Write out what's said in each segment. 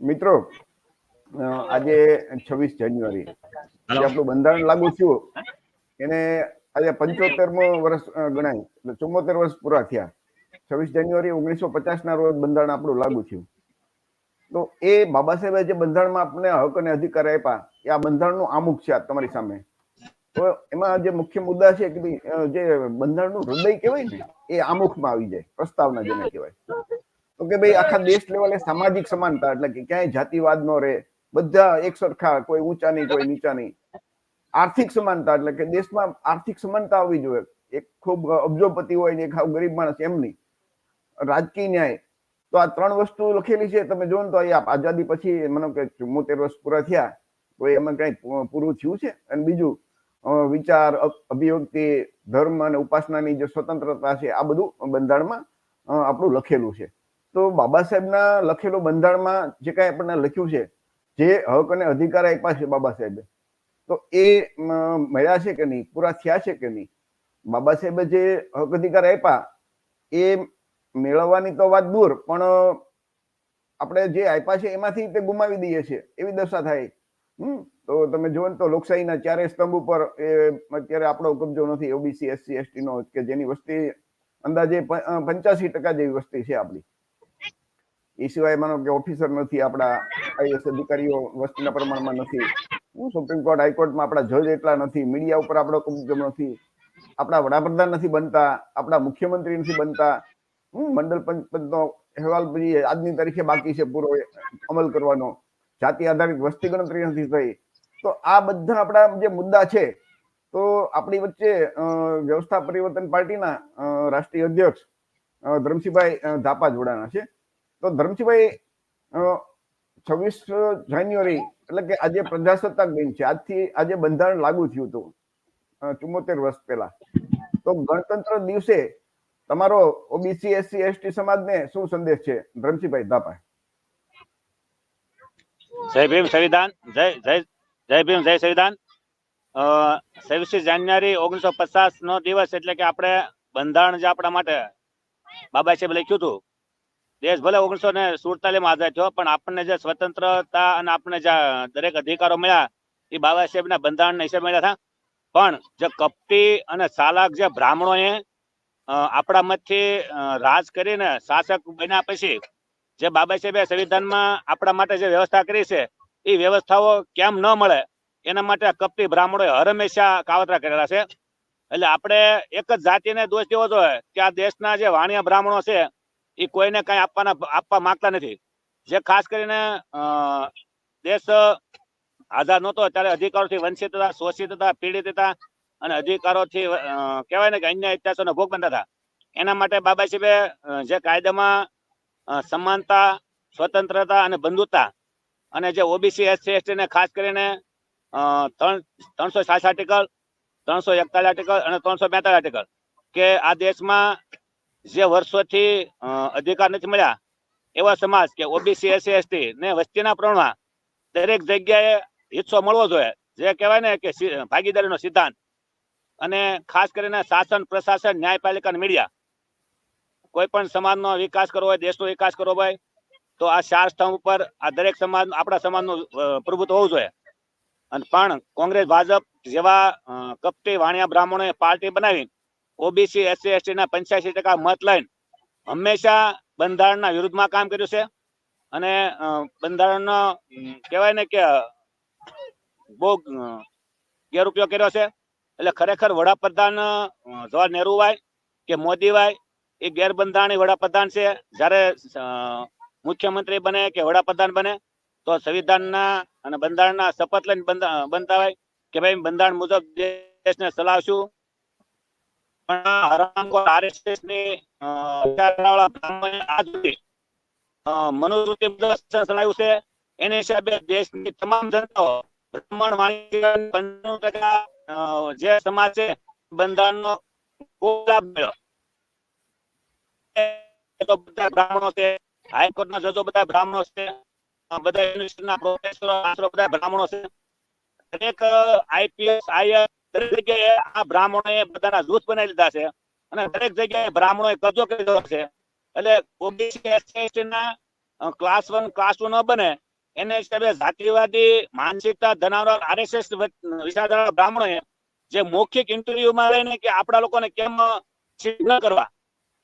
મિત્રો આજે છવ્વીસ જાન્યુઆરી. આપણું બંધારણ લાગુ થયું એને આજે પંચોતેરમો વર્ષ ગણાય. એટલે ચુમ્મોતેર વર્ષ પૂરા થયા. છવ્વીસ જાન્યુઆરી ઓગણીસો પચાસ ના રોજ બંધારણ આપણું લાગુ થયું. તો એ બાબા સાહેબે જે બંધારણમાં આપણને હક અને અધિકાર આપ્યા એ આ બંધારણનું આમુખ છે તમારી સામે. તો એમાં જે મુખ્ય મુદ્દા છે કે ભાઈ જે બંધારણનું હૃદય કહેવાય ને એ આમુખમાં આવી જાય પ્રસ્તાવના જેને કહેવાય. તો કે ભાઈ આખા દેશ લેવલે સામાજિક સમાનતા એટલે કે ક્યાંય જાતિવાદ ન રહે. બધા એક સરખા કોઈ ઊંચા નહીં કોઈ નીચા નહીં. આર્થિક સમાનતા એટલે કે દેશમાં આર્થિક સમાનતા આવવી જોઈએ. એક ખૂબ અબજોપતિ હોય ને એક ગરીબ માણસ એમ નહીં. રાજકીય ન્યાય. તો આ ત્રણ વસ્તુ લખેલી છે તમે જો ને તો અહીંયા આઝાદી પછી મને કે ચુમ્મોતેર વર્ષ પૂરા થયા. તો એમાં કઈ પૂરું થયું છે? અને બીજું વિચાર અભિવ્યક્તિ ધર્મ અને ઉપાસનાની જે સ્વતંત્રતા છે આ બધું બંધારણમાં આપણું લખેલું છે. તો બાબા સાહેબના લખેલું બંધારણમાં જે કાંઈ આપણને લખ્યું છે, જે હક અને અધિકાર આપ્યા છે બાબા સાહેબે, તો એ મળ્યા છે કે નહીં? પૂરા થયા છે કે નહીં? બાબા સાહેબે જે હક અધિકાર આપ્યા, એ મેળવવાની તો વાત દૂર, પણ આપણે જે આપ્યા છે એમાંથી તે ગુમાવી દઈએ છીએ, એવી દશા થાય. હમ? તો તમે જુઓ તો લોકશાહીના ચારે સ્તંભ ઉપર એ અત્યારે આપણો કબજો નથી ઓબીસી એસસી એસટી નો, કે જેની વસ્તી અંદાજે પંચ્યાસી ટકા જેવી વસ્તી છે આપણી. એ સિવાય માનો કે ઓફિસર નથી, આપણા આઈએસ અધિકારીઓ વસ્તીના પ્રમાણમાં નથી. હું સુપ્રીમ કોર્ટ હાઈકોર્ટમાં આપણા જજ એટલા નથી મીડિયા ઉપર આપણો કબજો નથી. આપણા વડાપ્રધાન નથી બનતા, આપણા મુખ્યમંત્રી નથી બનતા. મંડળ પંચ પંચનો અહેવાલ પછી આજની તારીખે બાકી છે પૂરો અમલ કરવાનો. જાતિ આધારિત વસ્તી ગણતરી નથી થઈ. તો આ બધા આપણા જે મુદ્દા છે, તો આપણી વચ્ચે વ્યવસ્થા પરિવર્તન પાર્ટીના રાષ્ટ્રીય અધ્યક્ષ ધરમસિંહભાઈ ધાપા જોડાણા છે. તો ધર્મજીભાઈ છવ્વીસ જાન્યુઆરી એટલે કે આજે પ્રજાસત્તાક દિન છે. આજથી આજે બંધારણ લાગુ થયું હતું ચુમ્મોતેર વર્ષ પહેલા. તો ગણતંત્ર દિવસે તમારો ઓબીસી, એસસી, એસટી સમાજને શું સંદેશ છે? ધરમસિંહભાઈ, ધાપા. જય ભીમ સંવિધાન, જય જય જય ભીમ, જય સંવિધાન. છવ્વીસ જાન્યુઆરી ઓગણીસો પચાસ નો દિવસ એટલે કે આપણે બંધારણ જે આપણા માટે બાબા સાહેબ લખ્યું હતું દેશ ભલે ઓગણીસો ને સુડતાલીસમાં આઝાદ થયો, પણ આપણને જે સ્વતંત્રતા અને આપણને જે દરેક અધિકારો મળ્યા, એ બાબા સાહેબના બંધારણના હિસાબે મળ્યા હતા. પણ જે કપટી અને ચાલાક જે બ્રાહ્મણોએ આપણા મતથી રાજ કરીને શાસક બન્યા પછી જે બાબા સાહેબે સંવિધાનમાં આપણા માટે જે વ્યવસ્થા કરી છે, એ વ્યવસ્થાઓ કેમ ન મળે, એના માટે કપટી બ્રાહ્મણોએ હર હંમેશા કાવતરા કરેલા છે. એટલે આપણે એક જ જાતિને દોષ દેવો જોઈએ કે આ દેશના જે વાણિયા બ્રાહ્મણો છે એ કોઈને કઈ આપવાના આપવા માંગતા નથી. જે ખાસ કરીને દેશ આઝાદ નહોતો, ત્યારે અધિકારોથી વંચિત હતા, શોષિત હતા, પીડિત હતા અને અધિકારોથી કહેવાય ને કે અન્ય અત્યાચારનો ભોગ બનતા હતા. એના માટે બાબા સાહેબે જે કાયદામાં સમાનતા, સ્વતંત્રતા અને બંધુતા અને જે ઓબીસી એસસી એસટીને ખાસ કરીને ત્રણ, ત્રણસો સાત આર્ટિકલ ત્રણસો એકતાલીસ આર્ટિકલ અને ત્રણસો બેતાલીસ આર્ટિકલ કે આ દેશમાં જે વર્ષોથી અધિકાર નથી મળ્યા, એવા સમાજ કે ઓબીસી, એસસી, એસટી ને વસ્તીના પ્રમાણમાં દરેક જગ્યાએ હિસ્સો મળવો જોઈએ. જે કહેવાય ને કે ભાગીદારીનો સિદ્ધાંત અને ખાસ કરીને શાસન, પ્રશાસન, ન્યાયપાલિકા મીડિયા. કોઈ પણ સમાજનો વિકાસ કરવો હોય, દેશનો વિકાસ કરવો હોય, તો આ ચાર સ્તંભ ઉપર આ દરેક સમાજ, આપણા સમાજનું પ્રભુત્વ હોવું જોઈએ. અને પણ કોંગ્રેસ, ભાજપ જેવા કપટી, વાણિયા, બ્રાહ્મણોએ પાર્ટી બનાવી ઓબીસી, એસસી ના પંચ્યાસી ટકા મત લઈને હંમેશા બંધારણના વિરુદ્ધમાં કામ કર્યું છે. અને બંધારણનો કહેવાય ને કે બહુ ગેરઉપયોગ કર્યો છે. એટલે ખરેખર વડાપ્રધાન જવાહર નહેરુ હોય કે મોદી હોય એ ગેરબંધારણી વડાપ્રધાન છે. જ્યારે મુખ્યમંત્રી બને કે વડાપ્રધાન બને, તો સંવિધાનના અને બંધારણના શપથ લઈને બનતા હોય કે ભાઈ બંધારણ મુજબ દેશને ચલાવશું આ હરામખોર ખૂબ લાભ મળ્યો બ્રાહ્મણો છે. હાઈકોર્ટના બ્રાહ્મણો છે. બધા બધા બ્રાહ્મણો છે. દરેક આઈપીએસ આઈએસ દરેક જગ્યાએ આ બ્રાહ્મણોએ બધાના જૂથ બનાવી લીધા છે અને દરેક જગ્યાએ બ્રાહ્મણોએ કબજો કરી છે. એટલે ઓબીસી એસટી ના ક્લાસ વન ક્લાસ ટુ ન બને, એને હિસાબે જાતિવાદી, માનસિકતા ધરાવનાર આરએસએસ વિચારધારા બ્રાહ્મણોએ જે મૌખિક ઇન્ટરવ્યુમાં રહીને કે આપણા લોકોને કેમ ન કરવા,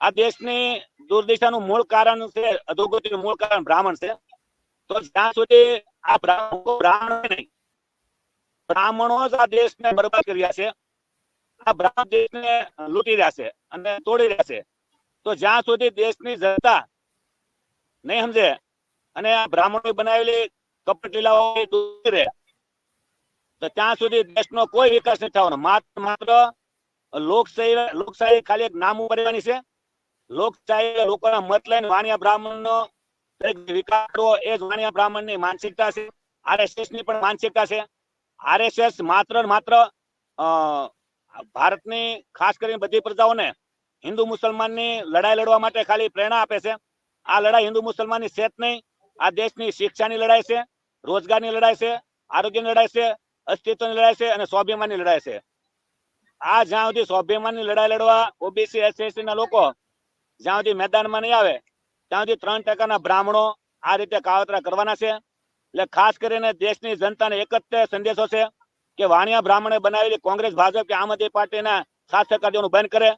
આ દેશની દુર્દિશાનું મૂળ કારણ છે, અધોગતિનું મૂળ કારણ બ્રાહ્મણ છે. તો જ્યાં સુધી આ બ્રાહ્મણ બ્રાહ્મણ નહીં બ્રાહ્મણો જ આ દેશને બરબાદ કર્યા છે. આ બ્રાહ્મણ દેશને લૂંટી રહ્યા છે અને તોડી રહ્યા છે. તો જ્યાં સુધી દેશની જનતા નહીં સમજે અને આ બ્રાહ્મણો બનાવેલી કપટ લીલાઓ દૂર રહે, તો ત્યાં સુધી દેશનો કોઈ વિકાસ નથી થવાનો. માત્ર માત્ર લોકશાહી લોકશાહી ખાલી એક નામ ઉપર રહેવાની છે. લોકશાહી લોકોના મત લઈને વાણિયા બ્રાહ્મણનો વિકાસ કરવો એ જ વાણિયા બ્રાહ્મણની માનસિકતા છે. આરએસએસની પણ માનસિકતા છે. આરએસએસ માત્ર માત્ર ભારતની ખાસ કરીને બધી પ્રજાઓને હિન્દુ મુસલમાનની લડાઈ લડવા માટે ખાલી પ્રેરણા આપે છે. આ લડાઈ હિન્દુ મુસલમાનની સેત નહીં, આ દેશની શિક્ષાની લડાઈ છે, રોજગારની લડાઈ છે, આરોગ્યની લડાઈ છે, અસ્તિત્વની લડાઈ છે અને સ્વાભિમાનની લડાઈ છે. આ જ્યાં સુધી સ્વાભિમાનની લડાઈ લડવા ઓબીસી એસસી ના લોકો જ્યાં સુધી મેદાનમાં નહીં આવે, ત્યાં સુધી ત્રણ ટકાના બ્રાહ્મણો આ રીતે કાવતરા કરવાના છે. એટલે ખાસ કરીને દેશની જનતાને એક સંદેશો છે કે વાણિયા બ્રાહ્મણે બનાવેલી કોંગ્રેસ, ભાજપ કે આમ આદમી પાર્ટીના સાથ દેવાનું બંધ કરે.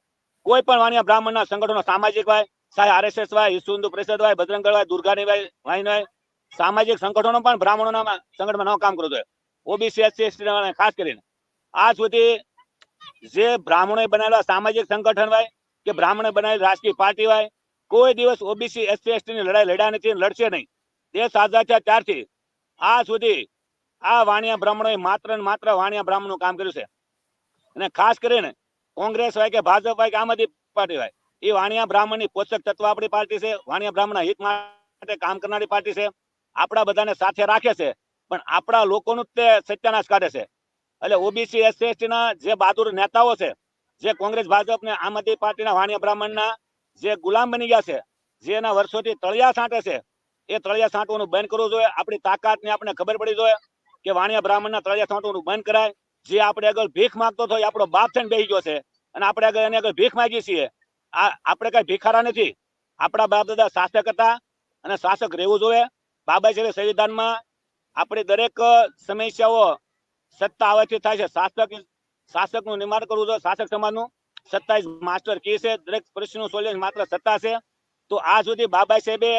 કોઈ પણ વાણિયા બ્રાહ્મણના સંગઠનો સામાજિક હોય સાહેબ આરએસએસ હોય વિશ્વ હિન્દુ પરિષદ હોય બજરંગ હોય, દુર્ગાની હોય વાહિની હોય, સામાજિક સંગઠનો પણ બ્રાહ્મણોના સંગઠનમાં ન કામ કરવું જોઈએ ઓબીસી, એસસી, એસટી ખાસ કરીને. આ સુધી જે બ્રાહ્મણોએ બનાવેલા સામાજિક સંગઠન હોય કે બ્રાહ્મણે બનાવેલી રાજકીય પાર્ટી હોય, કોઈ દિવસ ઓબીસી, એસસી એસટી ની લડાઈ લડ્યા નથી લડશે નહીં. દેશ આઝાદ થયા ત્યારથી આ સુધી આ વાણિયા બ્રાહ્મણોએ માત્ર ને માત્ર વાણિયા બ્રાહ્મણનું કામ કર્યું છે. અને ખાસ કરીને કોંગ્રેસ હોય કે ભાજપ હોય કે આમ પાર્ટી હોય, એ વાણિયા બ્રાહ્મણની પોષક તત્વ આપણી પાર્ટી છે, વાણિયા બ્રાહ્મણના હિત માટે કામ કરનારી પાર્ટી છે, આપણા બધાને સાથે રાખે છે, પણ આપણા લોકોનું તે સત્યાનાશ કાઢે છે. એટલે ઓબીસી એસસી એસટી ના જે બહાદુર નેતાઓ છે, જે કોંગ્રેસ, ભાજપ ને આમ આદમી પાર્ટીના વાણિયા બ્રાહ્મણના જે ગુલામ બની ગયા છે જેના વર્ષોથી તળિયા છાંટે છે એ તળિયા છાંટવાનું બંધ કરવું જોઈએ. આપણી તાકાત ને આપણે ખબર પડી જોઈએ કે વાણિયા બ્રાહ્મણના તળિયા છાંટવાનું બંધ કરાય. જે આપણે આગળ ભીખ માંગતો એ આપણો બાપ થઈને બેસી ગયો છે. અને આપણે આગળ એને આગળ ભીખ માંગીએ છીએ, આ આપણે કઈ ભિખારા નથી. આપણા બાપ દાદા શાસક હતા અને શાસક રહેવું જોઈએ. બાબા સાહેબ સંવિધાનમાં આપણી દરેક સમસ્યાઓ સત્તા આવવાથી થાય છે. શાસક, શાસકનું નિર્માણ કરવું જોઈએ. શાસક સમાજનું સત્તા માસ્ટર કી છે. દરેક પ્રશ્નનું સોલ્યુશન માત્ર સત્તા છે. તો આ સુધી બાબા સાહેબે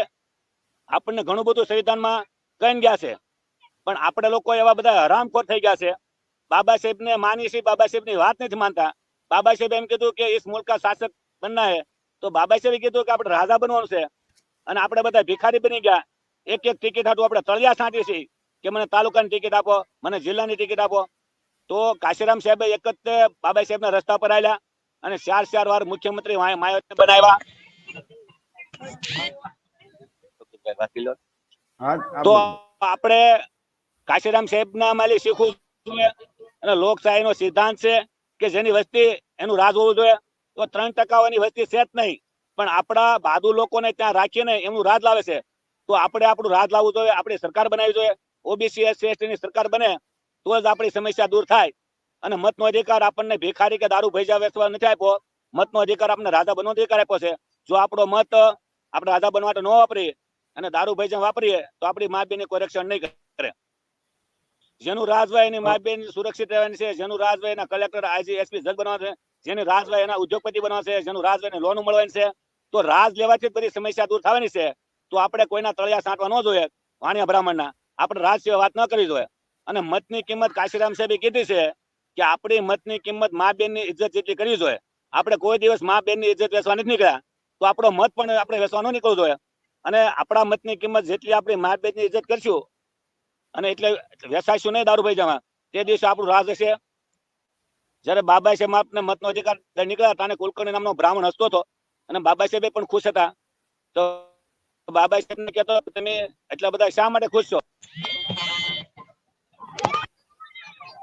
આપણને ઘણું બધું સંવિધાનમાં કહી ગયા છે. પણ આપણે લોકો એવા બધા હરામખોર થઈ ગયા છે. બાબા સાહેબ ને માની છે બાબા સાહેબની વાત નથી માનતા. બાબા સાહેબ એમ કીધું કે ઇસ મુલ્ક શાસક બનના હે. તો બાબા સાહેબે કીધું કે આપણે રાજા બનવાનું છે. અને આપણે બધા ભિખારી બની ગયા. એક એક ટિકિટ હાટું આપણે તળિયા છાંટીએ છીએ કે મને તાલુકાની ટિકિટ આપો, મને જિલ્લાની ટિકિટ આપો. તો કાશીરામ સાહેબે એક જ બાબા સાહેબના રસ્તા પર આવ્યા અને ચાર ચાર વાર મુખ્યમંત્રી માયાવતી બનાવ્યા. હા વકીલો તો આપણે કાશીરામ સાહેબના માલી શીખવું જોઈએ અને લોકશાહીનો સિદ્ધાંત છે કે જેની વસ્તી એનું રાજ હોવું જોઈએ. તો ત્રણ ટકાની વસ્તી છે જ નહીં પણ આપણા બહાદુર લોકોને ત્યાં રાખીને એમનું રાજ લાવે છે. તો આપણે આપણું રાજ લાવવું જોઈએ આપણી સરકાર બનાવી જોઈએ. ઓબીસી એસસી એસટી ની સરકાર બને તો જ આપણી સમસ્યા દૂર થાય. અને મતનો અધિકાર આપણને ભિખારી કે દારૂ ભેજા વેચવા નથી આપ્યો. મતનો અધિકાર આપણને રાજા બનવાનો અધિકાર આપ્યો છે. જો આપણો મત આપણે રાજા બનવા ન વાપરીએ અને દારૂ ભેજા વાપરીએ તો આપણી મા બેન કોઈ રક્ષણ નહીં કરે. જેનું રાજભાઈ એની મા બેન સુરક્ષિત રહેવાની છે જેનું રાજભાઈ એના કલેક્ટર આઈજી એસપી જજ બનવા છે જેની રાજભાઈ એના ઉદ્યોગપતિ બનવા છે જેનું રાજ હોય લોન મળવાની છે તો રાજ લેવાથી બધી સમસ્યા દૂર થવાની છે. તો આપણે કોઈના તળિયા સાંટવા ન જોઈએ વાણિયા બ્રાહ્મણના. આપણે રાજ સિવાય વાત ન કરવી જોઈએ. અને મતની કિંમત કાશીરામ સાહેબે કીધી છે કે આપણી મતની કિંમત મા બેનની ઇજ્જત જેટલી કરવી જોઈએ. આપણે કોઈ દિવસ મા બેનની ઇજ્જત વેચવા નથી નીકળ્યા તો આપણો મત પણ આપણે વેચવા ન નીકળવું જોઈએ. અને આપણા મતની કિંમત જેટલી આપણી મા બેનની ઇજ્જત કરશું અને એટલે વેસાઈશું નહીં દારૂ જવા તે દિવસે આપણું રાજ હશે. જયારે બાબા સાહેબ આપને મતનો અધિકાર નીકળ્યા હતા અને કુલકર્ણી નામનો બ્રાહ્મણ હસતો હતો અને બાબા સાહેબ પણ ખુશ હતા. તો બાબા સાહેબ ને કહેતો, તમે એટલા બધા શા માટે ખુશ છો?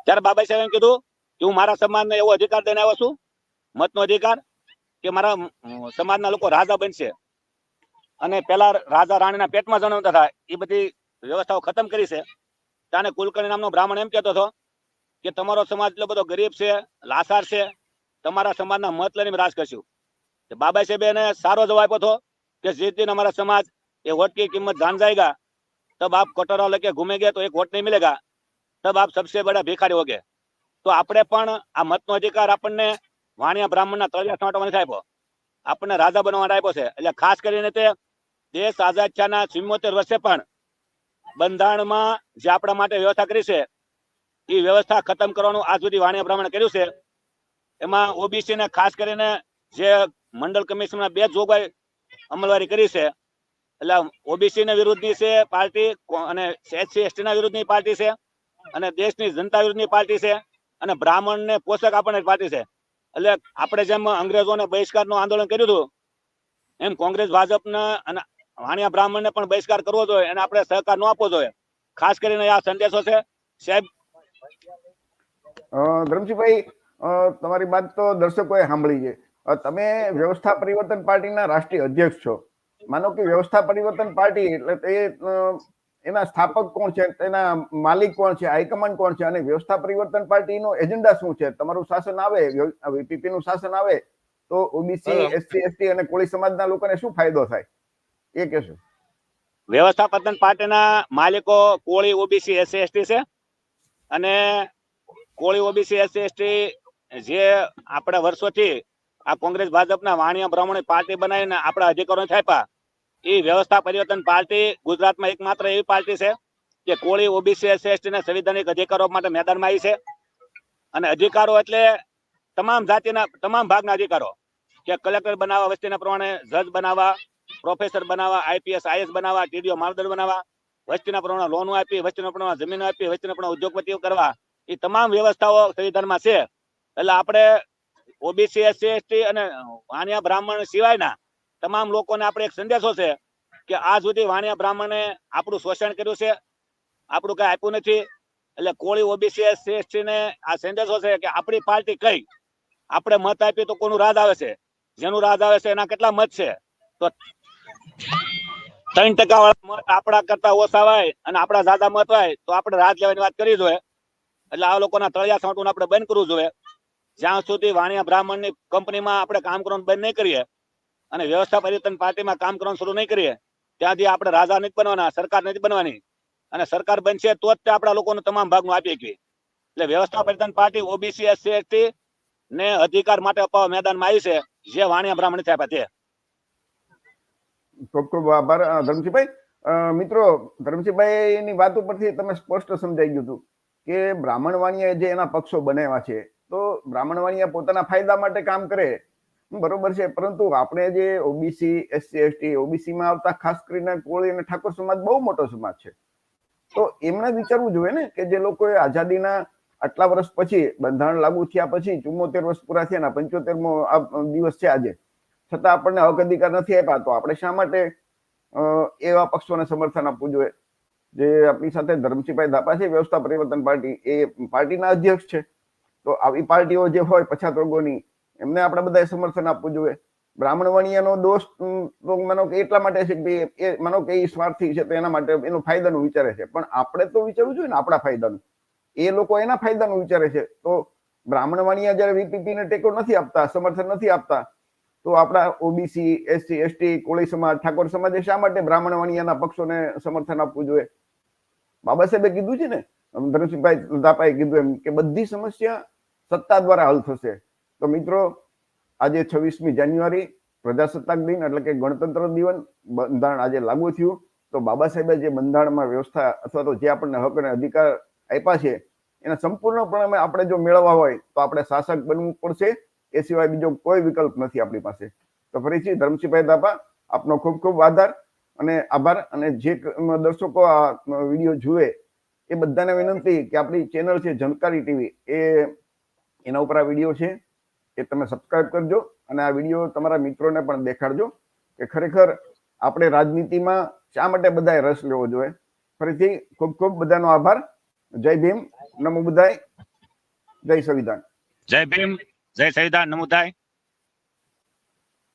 ત્યારે બાબા સાહેબ એમ કીધું કે, હું મારા સમાજને એવો અધિકાર દઈને આવ્યો છું, મતનો અધિકાર, કે મારા સમાજના લોકો રાજા બનશે. અને પેલા રાજા રાણીના પેટમાં જણાવતા હતા, એ બધી વ્યવસ્થાઓ ખતમ કરી છે. તાને કુલકર્ણી નામનો બ્રાહ્મણ એમ કહેતો હતો કે, તમારો સમાજ એટલો બધો ગરીબ છે, લાસાર છે, તમારા સમાજના મત લઈને રાજ કરશું. બાબા સાહેબે એને સારો જવાબ આપ્યો હતો કે, જે દિન અમારા સમાજ એ વોટ કિંમત જાન જાયગા, તબ આપ કટોરા લેકે ઘૂમે ગયા તો એક વોટ નહીં મિલેગા, તબ આપ સબસે બડા ભિખારી હોગે. તો આપણે પણ આ મતનો અધિકાર આપણને વાણિયા બ્રાહ્મણના તળિયા સાંટવાનો આપ્યો. આપણને રાજા બનવાનો આપ્યો છે. એટલે ખાસ કરીને તે દેશ આઝાદ થયાના ચુમ્મોતેર વર્ષે પણ બંધારણમાં જે આપણા માટે વ્યવસ્થા કરી છે, એ વ્યવસ્થા ખતમ કરવાનું આજ સુધી વાણિયા પ્રમાણે કર્યું છે. એમાં ઓબીસી ને ખાસ કરીને જે મંડળ કમિશનના બે જોગવાઈ અમલવારી કરી છે, એટલે ઓબીસી ના વિરુદ્ધની છે પાર્ટી અને એસસી એસટી ના વિરુદ્ધની પાર્ટી છે, અને દેશની જનતા વિરુદ્ધની પાર્ટી છે, અને બ્રાહ્મણ ને પોષક આપણને પાર્ટી છે. એટલે આપણે જેમ અંગ્રેજોને બહિષ્કારનું આંદોલન કર્યું હતું, એમ કોંગ્રેસ, ભાજપના અને વાણિયા બ્રાહ્મણને પણ બહિષ્કાર કરવો જોઈએ અને આપણે સહકાર ન આપવો જોઈએ. ખાસ કરીને આ સંદેશો છે. સાહેબ? ધરમસિંહભાઈ તમારી વાત તો દર્શકોએ સાંભળી છે. તમે વ્યવસ્થા પરિવર્તન પાર્ટીના રાષ્ટ્રીય અધ્યક્ષ છો. માનો કે વ્યવસ્થા પરિવર્તન પાર્ટી એટલે તે એના સ્થાપક કોણ છે? તેના માલિક કોણ છે? હાઈકમાન્ડ કોણ છે? અને વ્યવસ્થા પરિવર્તન પાર્ટીનો એજન્ડા શું છે? તમારું શાસન આવે વીપીપી નું શાસન આવે તો ઓબીસી. એસસી એસટી અને કોળી સમાજના લોકોને શું ફાયદો થાય? એ કહેશો વ્યવસ્થાપતન પાર્ટીના માલિકો કોળી ઓબીસી એસસી એસટી છે અને કોળી ઓબીસી એસસી એસટી જે આપણા વર્ષોથી આ કોંગ્રેસ ભાજપના વાણિયા બ્રાહ્મણી પાર્ટી બનાવીને આપણા અધિકારો છાપ્યા, એ વ્યવસ્થા પરિવર્તન પાર્ટી ગુજરાતમાં એકમાત્ર એવી પાર્ટી છે કે કોળી ઓબીસી એસસી એસટીના સંવિધાનિક અધિકારો માટે મેદાનમાં આવી છે. અને અધિકારો એટલે તમામ જાતિના, તમામ ભાગના અધિકારો, કે કલેક્ટર બનાવવા, વસ્તીના પ્રમાણે જજ બનાવવા પ્રોફેસર બનાવવા, આઈપીએસ, આઈએસ બનાવવા, ટીડીઓ મામલતદાર બનાવવા, વસ્તીના પ્રમાણે લોન આપી, વસ્તીના પ્રમાણે જમીન આપી, વસ્તીના પ્રમાણે ઉદ્યોગપતિઓ કરવા. એ તમામ વ્યવસ્થાઓ સંવિધાનમાં છે. એટલે આપણે ઓબીસી, એસસી, એસટી અને વાણિયા બ્રાહ્મણ સિવાયના તમામ લોકોને આપણે એક સંદેશો છે કે આ સુધી વાણિયા બ્રાહ્મણે આપણું શોષણ કર્યું છે. આપણું કઈ આપ્યું નથી. એટલે કોળી ઓબીસી, એસસી એસટી ને આ સંદેશો છે કે આપણી પાર્ટી કઈ? આપણે મત આપીએ તો કોનું રાજ આવે છે? જેનું રાજ આવે છે એના કેટલા મત છે? તો ત્રણ ટકા વાળા મત આપણા કરતા ઓછા હોય અને આપણા ઝાઝા મત હોય, તો આપણે રાજ લેવાની વાત કરી જોઈએ. એટલે આ લોકોના તળિયા છાંટવું આપણે બંધ કરવું જોઈએ. જ્યાં સુધી વાણિયા બ્રાહ્મણની કંપનીમાં આપણે કામ કરવાનું બંધ નહીં કરીએ અને વ્યવસ્થા પરિવર્તન પાર્ટીમાં કામ કરવાનું શરૂ નહીં કરીએ, ત્યાંથી આપણે રાજા નથી બનવાના, સરકાર નથી બનવાની. અને સરકાર બનશે તો જ તે આપણા લોકોને તમામ ભાગનું આપી શકીએ. એટલે વ્યવસ્થા પરિવર્તન પાર્ટી, ઓબીસી, એસસી, એસટી ને અધિકાર માટે અપાવવા મેદાનમાં આવી છે, જે વાણિયા બ્રાહ્મણ આપ્યા તે ખૂબ ખૂબ આભાર ધર્મસિંહભાઈ મિત્રો, ધર્મસિંહભાઈની વાત ઉપરથી તમે સ્પષ્ટ સમજાઈ ગયું હતું કે બ્રાહ્મણ વાણિયા જે એના પક્ષો બનાવ્યા છે, તો બ્રાહ્મણ વાણિયા પોતાના ફાયદા માટે કામ કરે. બરોબર છે. પરંતુ આપણે જે ઓબીસી, એસસી, એસટી, ઓબીસીમાં આવતા ખાસ કરીને કોળી અને ઠાકોર સમાજ બહુ મોટો સમાજ છે. તો એમણે વિચારવું જોઈએ ને કે જે લોકોએ આઝાદીના આટલા વર્ષ પછી બંધારણ લાગુ થયા પછી ચુમ્મોતેર વર્ષ પૂરા થયા પંચોતેરમો દિવસ છે આજે છતાં આપણને હક અધિકાર નથી આપ્યા, તો આપણે શા માટે એવા પક્ષોને સમર્થન આપવું જોઈએ? જે આપણી સાથે ધર્મસિંહભાઈ ધાપા છે, વ્યવસ્થા પરિવર્તન પાર્ટી, એ પાર્ટીના અધ્યક્ષ છે. તો આવી પાર્ટીઓ જે હોય પછાત વર્ગોની, એમને આપણે બધાએ સમર્થન આપવું જોઈએ. બ્રાહ્મણ વણિયાનો દોષ તો માનો કે એટલા માટે છે કે એ, માનો કે એ સ્વાર્થી છે, તો એના માટે એનું ફાયદાનું વિચારે છે. પણ આપણે તો વિચારવું જોઈએ ને આપણા ફાયદાનું. એ લોકો એના ફાયદાનું વિચારે છે. તો બ્રાહ્મણ વાણિયા જયારે વીપીપી ને ટેકો નથી આપતા, સમર્થન નથી આપતા તો આપણા ઓબીસી એસસી એસટી કોળી સમાજ, ઠાકોર સમાજે શા માટે બ્રાહ્મણ વાણિયાના પક્ષોને સમર્થન આપવું જોઈએ? બાબા સાહેબે કીધું છે ને ધનસિંહભાઈ દાપાએ કીધું એમ કે બધી સમસ્યા સત્તા દ્વારા હલ થશે. તો મિત્રો, આજે છવ્વીસમી જાન્યુઆરી, પ્રજાસત્તાક દિન એટલે કે ગણતંત્ર દિવસ, બંધારણ આજે લાગુ થયું. તો બાબા સાહેબે જે બંધારણમાં વ્યવસ્થા અથવા તો જે આપણને હક અને અધિકાર આપ્યા છે, એના સંપૂર્ણપણે આપણે જો મેળવવા હોય તો આપણે શાસક બનવું પડશે. એ સિવાય બીજો કોઈ વિકલ્પ નથી આપણી પાસે. તો ફરીથી ધર્મસિંહભાઈ દાપા આપનો ખૂબ ખૂબ આભાર અને આભાર. અને જે દર્શકો આ વીડિયો જુએ, એ બધાને વિનંતી કે આપણી ચેનલ છે જનકારી ટીવી, એ એના ઉપર આ વીડિયો છે એ તમે સબસ્ક્રાઇબ કરજો અને આ વીડિયો તમારા મિત્રોને પણ દેખાડજો કે ખરેખર આપણે રાજનીતિમાં શા માટે બધાએ રસ લેવો જોઈએ. ફરીથી ખૂબ ખૂબ બધાનો આભાર. જય ભીમ. નમો બધાય. જય સંવિધાન. જય ભીમ. જય સંવિધાન નમુદાય.